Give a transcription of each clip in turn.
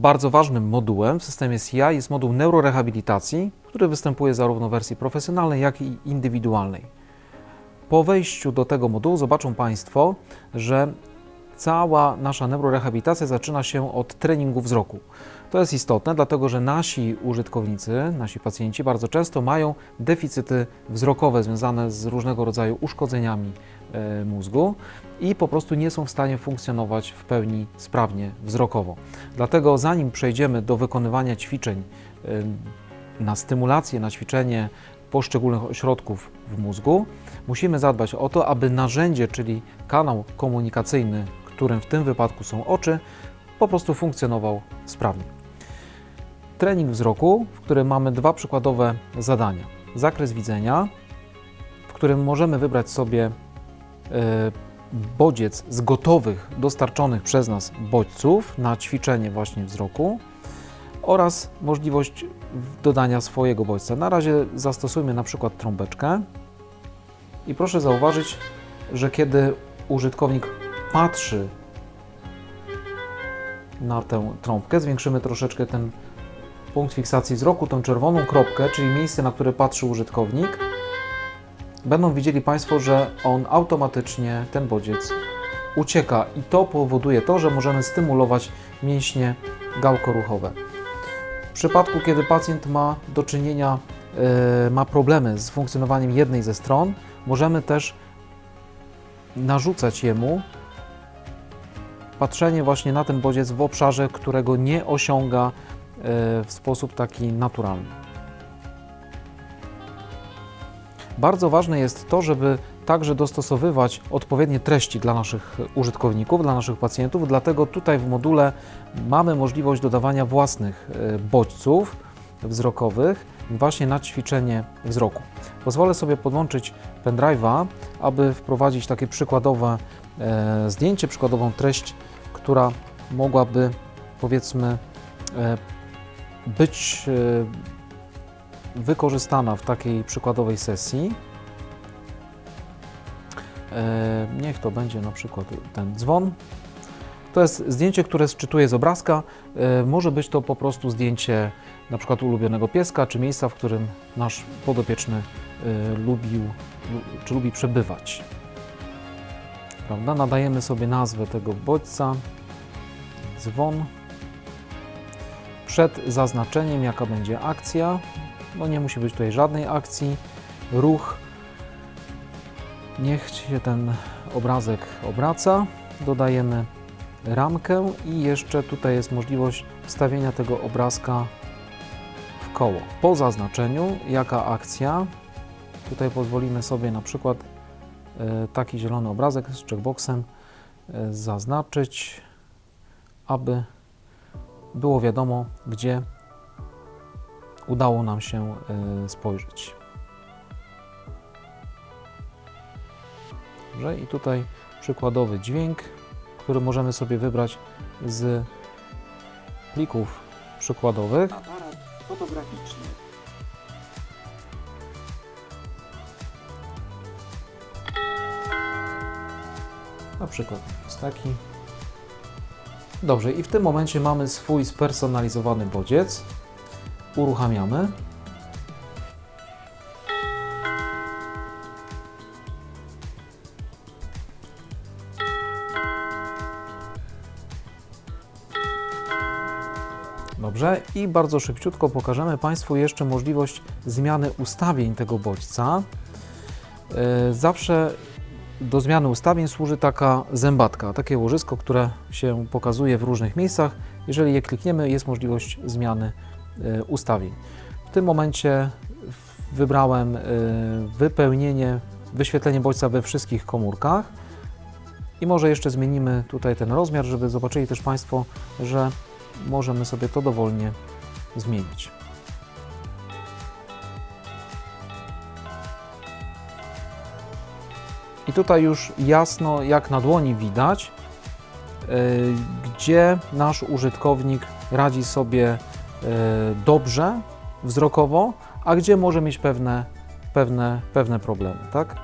bardzo ważnym modułem w systemie CI jest moduł neurorehabilitacji, który występuje zarówno w wersji profesjonalnej, jak i indywidualnej. Po wejściu do tego modułu zobaczą Państwo, że cała nasza neurorehabilitacja zaczyna się od treningu wzroku. To jest istotne, dlatego że nasi użytkownicy, nasi pacjenci bardzo często mają deficyty wzrokowe związane z różnego rodzaju uszkodzeniami mózgu i po prostu nie są w stanie funkcjonować w pełni sprawnie wzrokowo. Dlatego zanim przejdziemy do wykonywania ćwiczeń e, na stymulację, na ćwiczenie poszczególnych ośrodków w mózgu, musimy zadbać o to, aby narzędzie, czyli kanał komunikacyjny, którym w tym wypadku są oczy, po prostu funkcjonował sprawnie. Trening wzroku, w którym mamy dwa przykładowe zadania. Zakres widzenia, w którym możemy wybrać sobie e, bodziec z gotowych, dostarczonych przez nas bodźców na ćwiczenie właśnie wzroku oraz możliwość dodania swojego bodźca. Na razie zastosujmy na przykład trąbeczkę i proszę zauważyć, że kiedy użytkownik patrzy na tę trąbkę, zwiększymy troszeczkę ten punkt fiksacji wzroku, tą czerwoną kropkę, czyli miejsce, na które patrzy użytkownik, będą widzieli Państwo, że on automatycznie, ten bodziec, ucieka i to powoduje to, że możemy stymulować mięśnie gałkoruchowe. W przypadku, kiedy pacjent ma do czynienia, e, ma problemy z funkcjonowaniem jednej ze stron, możemy też narzucać jemu patrzenie właśnie na ten bodziec w obszarze, którego nie osiąga e, w sposób taki naturalny. Bardzo ważne jest to, żeby także dostosowywać odpowiednie treści dla naszych użytkowników, dla naszych pacjentów, dlatego tutaj w module mamy możliwość dodawania własnych e, bodźców wzrokowych właśnie na ćwiczenie wzroku. Pozwolę sobie podłączyć pendrive'a, aby wprowadzić takie przykładowe e, zdjęcie, przykładową treść, która mogłaby powiedzmy e, być wykorzystana w takiej przykładowej sesji. E, Niech to będzie na przykład ten dzwon. To jest zdjęcie, które sczytuję z obrazka. E, Może być to po prostu zdjęcie na przykład ulubionego pieska, czy miejsca, w którym nasz podopieczny e, lubił, lu- czy lubi przebywać. Prawda? Nadajemy sobie nazwę tego bodźca, dzwon. Przed zaznaczeniem, jaka będzie akcja, no nie musi być tutaj żadnej akcji, ruch. Niech się ten obrazek obraca. Dodajemy ramkę i jeszcze tutaj jest możliwość wstawienia tego obrazka w koło. Po zaznaczeniu, jaka akcja, tutaj pozwolimy sobie na przykład e, taki zielony obrazek z checkboxem e, zaznaczyć, aby było wiadomo, gdzie udało nam się e, spojrzeć. Dobrze, i tutaj przykładowy dźwięk, który możemy sobie wybrać z plików przykładowych. aparat fotograficzny. Na przykład jest taki. Dobrze, i w tym momencie mamy swój spersonalizowany bodziec. Uruchamiamy. Dobrze, i bardzo szybciutko pokażemy Państwu jeszcze możliwość zmiany ustawień tego bodźca. Yy, Zawsze do zmiany ustawień służy taka zębatka, takie łożysko, które się pokazuje w różnych miejscach. Jeżeli je klikniemy, jest możliwość zmiany e, ustawień. W tym momencie wybrałem e, wypełnienie, wyświetlenie bodźca we wszystkich komórkach. I może jeszcze zmienimy tutaj ten rozmiar, żeby zobaczyli też Państwo, że możemy sobie to dowolnie zmienić. I tutaj już jasno, jak na dłoni widać, y, gdzie nasz użytkownik radzi sobie dobrze wzrokowo, a gdzie może mieć pewne, pewne, pewne problemy, tak?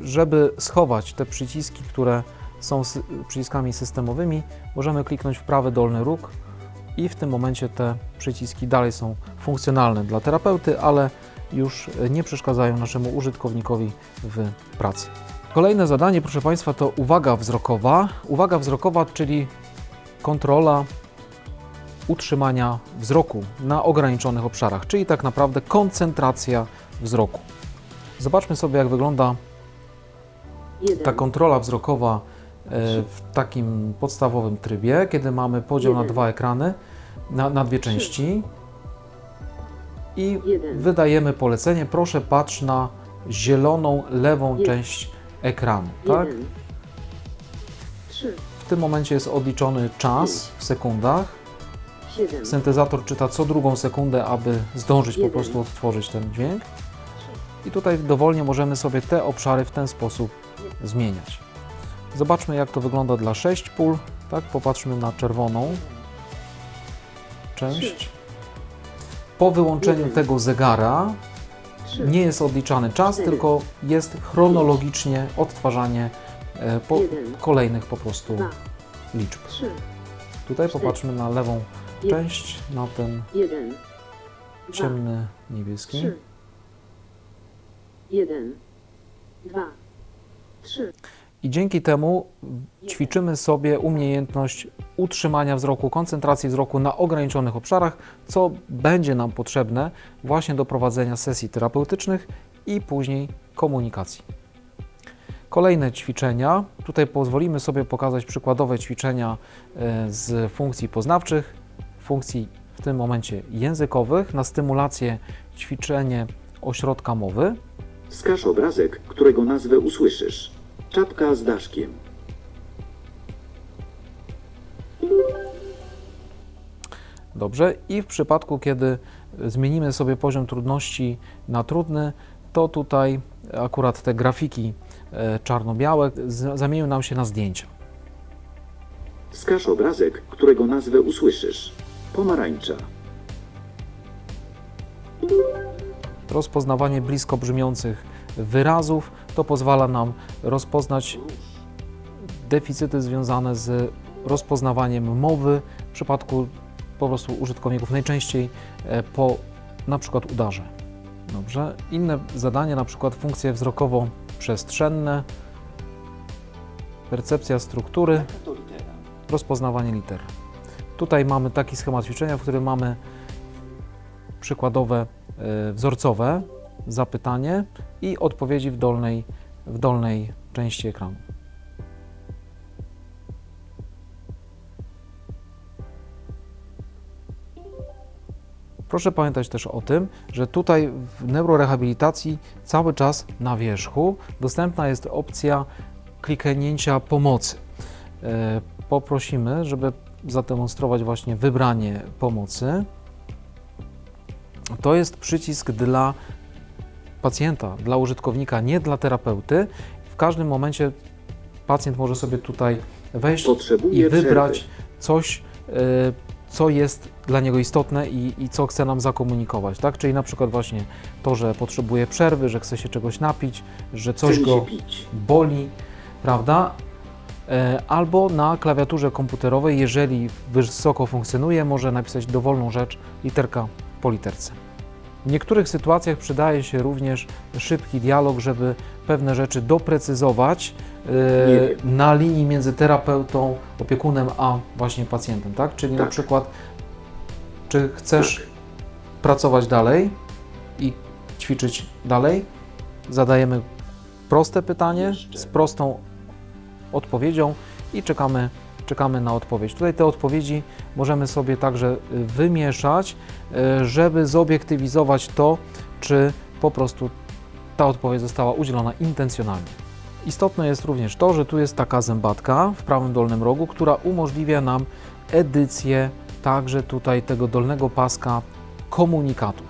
Żeby schować te przyciski, które są przyciskami systemowymi, możemy kliknąć w prawy dolny róg i w tym momencie te przyciski dalej są funkcjonalne dla terapeuty, ale już nie przeszkadzają naszemu użytkownikowi w pracy. Kolejne zadanie, proszę Państwa, to uwaga wzrokowa. Uwaga wzrokowa, czyli kontrola utrzymania wzroku na ograniczonych obszarach, czyli tak naprawdę koncentracja wzroku. Zobaczmy sobie, jak wygląda ta kontrola wzrokowa e, w takim podstawowym trybie, kiedy mamy podział na dwa ekrany, na, na dwie części. I wydajemy polecenie, proszę patrz na zieloną lewą część ekranu, tak? W tym momencie jest odliczony czas w sekundach. Syntezator czyta co drugą sekundę, aby zdążyć po prostu odtworzyć ten dźwięk. I tutaj dowolnie możemy sobie te obszary w ten sposób zmieniać. Zobaczmy jak to wygląda dla 6 pól. Tak, popatrzmy na czerwoną część. Po wyłączeniu tego zegara nie jest odliczany czas, tylko jest chronologicznie odtwarzanie e, po kolejnych po prostu liczb. Tutaj popatrzmy na lewą Część, na ten Jeden. Ciemny niebieski. Trzy. Jeden. Dwa. Trzy. I dzięki temu ćwiczymy sobie umiejętność utrzymania wzroku, koncentracji wzroku na ograniczonych obszarach, co będzie nam potrzebne właśnie do prowadzenia sesji terapeutycznych i później komunikacji. Kolejne ćwiczenia. Tutaj pozwolimy sobie pokazać przykładowe ćwiczenia e, z funkcji poznawczych, funkcji w tym momencie językowych, na stymulację ćwiczenie ośrodka mowy. Wskaż obrazek, którego nazwę usłyszysz. Czapka z daszkiem. Dobrze. I w przypadku, kiedy zmienimy sobie poziom trudności na trudny, to tutaj akurat te grafiki e, czarno-białe zamienią nam się na zdjęcia. Wskaż obrazek, którego nazwę usłyszysz. Pomarańcza. Rozpoznawanie blisko brzmiących wyrazów to pozwala nam rozpoznać deficyty związane z rozpoznawaniem mowy w przypadku po prostu użytkowników najczęściej e, po na przykład udarze. Dobrze. Inne zadania, na przykład funkcje wzrokowo-przestrzenne, percepcja struktury, rozpoznawanie liter. Tutaj mamy taki schemat ćwiczenia, w którym mamy przykładowe e, wzorcowe zapytanie i odpowiedzi w dolnej, w dolnej części ekranu. Proszę pamiętać też o tym, że tutaj w neurorehabilitacji cały czas na wierzchu dostępna jest opcja kliknięcia pomocy. E, Poprosimy, żeby zademonstrować właśnie wybranie pomocy. To jest przycisk dla pacjenta, dla użytkownika, nie dla terapeuty. W każdym momencie pacjent może sobie tutaj wejść i Potrzebuję wybrać przerwy. coś, e, co jest dla niego istotne i, i co chce nam zakomunikować, tak? Czyli na przykład właśnie to, że potrzebuje przerwy, że chce się czegoś napić, że coś go boli, prawda? E, Albo na klawiaturze komputerowej, jeżeli wysoko funkcjonuje, może napisać dowolną rzecz literka po literce. W niektórych sytuacjach przydaje się również szybki dialog, żeby pewne rzeczy doprecyzować wiem. na linii między terapeutą, opiekunem, a właśnie pacjentem, tak? Czyli na Tak. przykład, czy chcesz Tak. pracować dalej i ćwiczyć dalej? Zadajemy proste pytanie Jeszcze. z prostą odpowiedzią i czekamy, czekamy na odpowiedź. Tutaj te odpowiedzi możemy sobie także y, wymieszać, y, żeby zobiektywizować to, czy po prostu ta odpowiedź została udzielona intencjonalnie. Istotne jest również to, że tu jest taka zębatka w prawym dolnym rogu, która umożliwia nam edycję także tutaj tego dolnego paska komunikatów.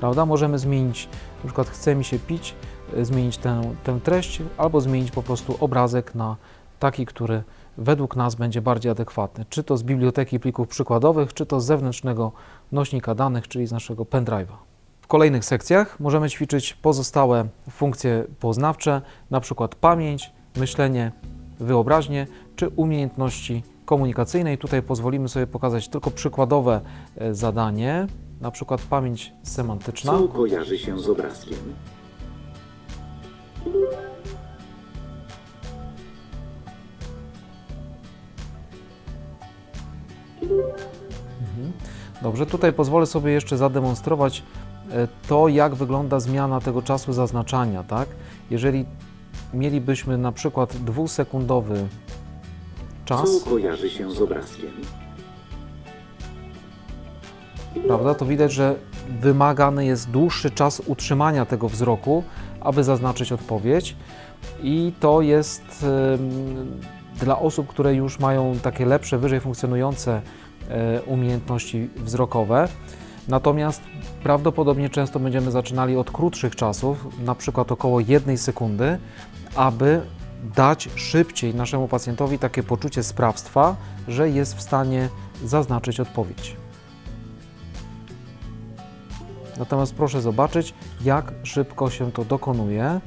Prawda? Możemy zmienić, na przykład chce mi się pić, y, zmienić tę, tę treść, albo zmienić po prostu obrazek na taki, który według nas będzie bardziej adekwatny. Czy to z biblioteki plików przykładowych, czy to z zewnętrznego nośnika danych, czyli z naszego pendrive'a. W kolejnych sekcjach możemy ćwiczyć pozostałe funkcje poznawcze, na przykład pamięć, myślenie wyobraźnię czy umiejętności komunikacyjnej. Tutaj pozwolimy sobie pokazać tylko przykładowe e, zadanie, przykład pamięć semantyczna. Co kojarzy się z obrazkiem? Dobrze, tutaj pozwolę sobie jeszcze zademonstrować e, to, jak wygląda zmiana tego czasu zaznaczania, tak? Jeżeli mielibyśmy na przykład dwusekundowy czas, Co kojarzy się z obrazkiem? prawda, to widać, że wymagany jest dłuższy czas utrzymania tego wzroku, aby zaznaczyć odpowiedź i to jest dla osób, które już mają takie lepsze, wyżej funkcjonujące e, umiejętności wzrokowe. Natomiast prawdopodobnie często będziemy zaczynali od krótszych czasów, na przykład około jednej sekundy, aby dać szybciej naszemu pacjentowi takie poczucie sprawstwa, że jest w stanie zaznaczyć odpowiedź. Natomiast proszę zobaczyć, jak szybko się to dokonuje.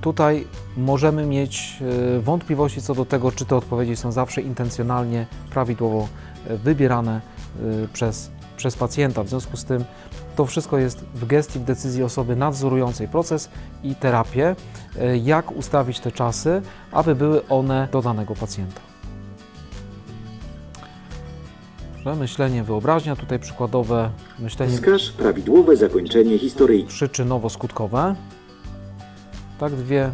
Tutaj możemy mieć e, wątpliwości co do tego, czy te odpowiedzi są zawsze intencjonalnie, prawidłowo e, wybierane e, przez, przez pacjenta. W związku z tym to wszystko jest w gestii, w decyzji osoby nadzorującej proces i terapię, jak ustawić te czasy, aby były one do danego pacjenta. Myślenie, wyobraźnia, tutaj przykładowe myślenie Wskaż prawidłowe zakończenie historyjki. przyczynowo-skutkowe. Tak, dwie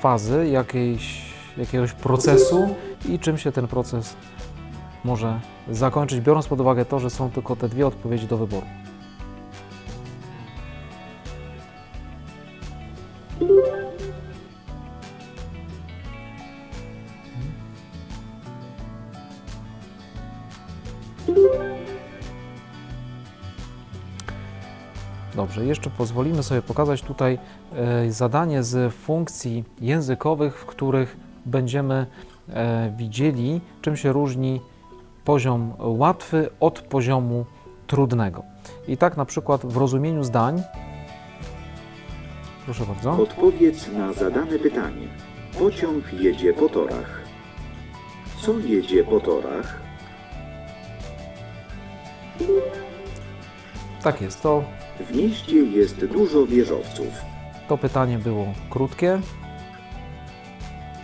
fazy jakiejś, jakiegoś procesu i czym się ten proces może zakończyć, biorąc pod uwagę to, że są tylko te dwie odpowiedzi do wyboru. Dobrze, jeszcze pozwolimy sobie pokazać tutaj e, zadanie z funkcji językowych, w których będziemy e, widzieli, czym się różni poziom łatwy od poziomu trudnego. I tak na przykład w rozumieniu zdań, proszę bardzo, Odpowiedz na zadane pytanie. Pociąg jedzie po torach. Co jedzie po torach? tak jest, to, W mieście jest dużo wieżowców. to pytanie było krótkie,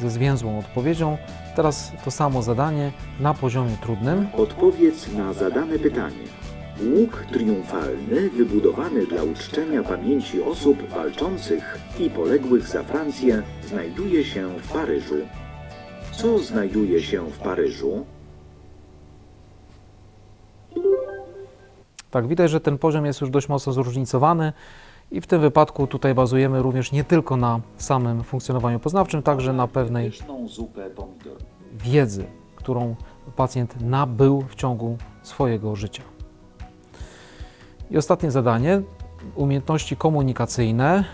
ze zwięzłą odpowiedzią. Teraz to samo zadanie na poziomie trudnym. Odpowiedz na zadane pytanie. Łuk triumfalny wybudowany dla uczczenia pamięci osób walczących i poległych za Francję znajduje się w Paryżu. Co znajduje się w Paryżu? Tak, widać, że ten poziom jest już dość mocno zróżnicowany i w tym wypadku tutaj bazujemy również nie tylko na samym funkcjonowaniu poznawczym, także na pewnej zupę pomidor. wiedzy, którą pacjent nabył w ciągu swojego życia. I ostatnie zadanie, umiejętności komunikacyjne,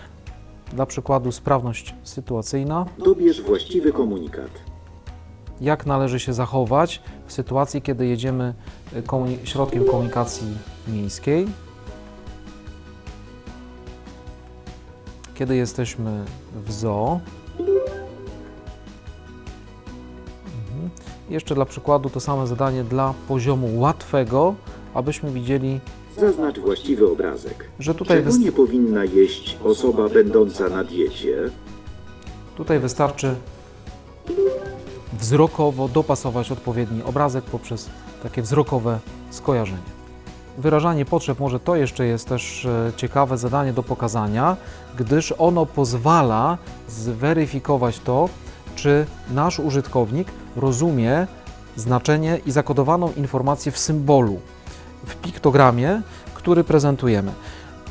dla przykładu sprawność sytuacyjna, Dobierz właściwy komunikat. jak należy się zachować w sytuacji, kiedy jedziemy y, komuni- środkiem komunikacji miejskiej, kiedy jesteśmy w zoo. Mhm. Jeszcze dla przykładu to same zadanie dla poziomu łatwego, abyśmy widzieli, Zaznacz właściwy obrazek. że tutaj, Czego nie powinna jeść osoba będąca na diecie? tutaj wystarczy wzrokowo dopasować odpowiedni obrazek poprzez takie wzrokowe skojarzenie. Wyrażanie potrzeb może to jeszcze jest też e, ciekawe zadanie do pokazania, gdyż ono pozwala zweryfikować to, czy nasz użytkownik rozumie znaczenie i zakodowaną informację w symbolu, w piktogramie, który prezentujemy.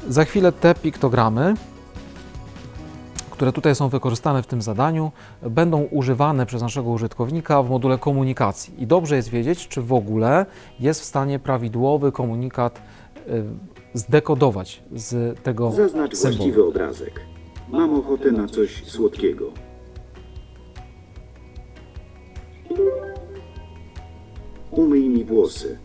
Za chwilę te piktogramy które tutaj są wykorzystane w tym zadaniu, będą używane przez naszego użytkownika w module komunikacji. I dobrze jest wiedzieć, czy w ogóle jest w stanie prawidłowy komunikat y, zdekodować z tego Zaznacz symbolu. właściwy obrazek. Mam ochotę na coś słodkiego. Umyj mi włosy.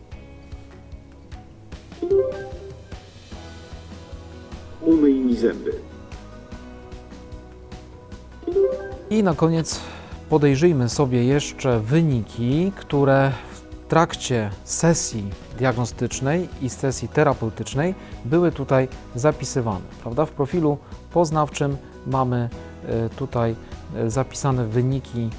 Umyj mi zęby. I na koniec podejrzyjmy sobie jeszcze wyniki, które w trakcie sesji diagnostycznej i sesji terapeutycznej były tutaj zapisywane. Prawda? W profilu poznawczym mamy e, tutaj e, zapisane wyniki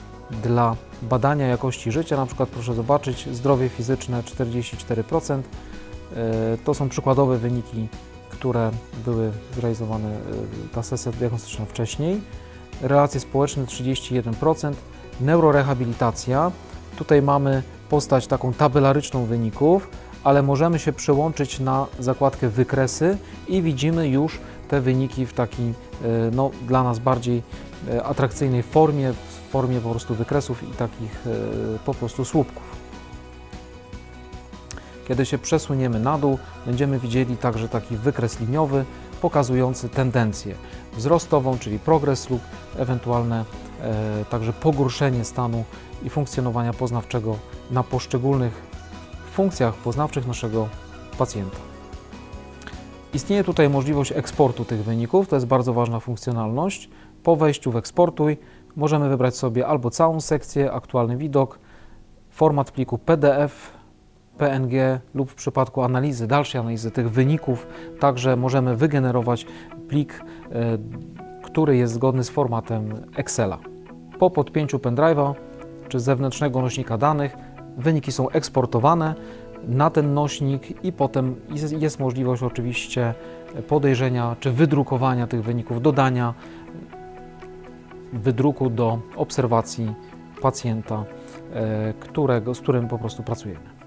dla badania jakości życia. Na przykład proszę zobaczyć zdrowie fizyczne 44%. E, To są przykładowe wyniki, które były zrealizowane ta sesja diagnostyczna wcześniej. Relacje społeczne 31%, neurorehabilitacja. Tutaj mamy postać taką tabelaryczną wyników, ale możemy się przełączyć na zakładkę wykresy i widzimy już te wyniki w takiej e, no, dla nas bardziej e, atrakcyjnej formie, w formie po prostu wykresów i takich e, po prostu słupków. Kiedy się przesuniemy na dół, będziemy widzieli także taki wykres liniowy pokazujący tendencję wzrostową, czyli progres lub ewentualne e, także pogorszenie stanu i funkcjonowania poznawczego na poszczególnych funkcjach poznawczych naszego pacjenta. Istnieje tutaj możliwość eksportu tych wyników, to jest bardzo ważna funkcjonalność. Po wejściu w eksportuj możemy wybrać sobie albo całą sekcję, aktualny widok, format pliku PDF, PNG lub w przypadku analizy, dalszej analizy tych wyników, także możemy wygenerować plik, e, który jest zgodny z formatem Excela. Po podpięciu pendrive'a czy zewnętrznego nośnika danych wyniki są eksportowane na ten nośnik i potem jest, jest możliwość oczywiście podejrzenia czy wydrukowania tych wyników, dodania wydruku do obserwacji pacjenta, e, którego, z którym po prostu pracujemy.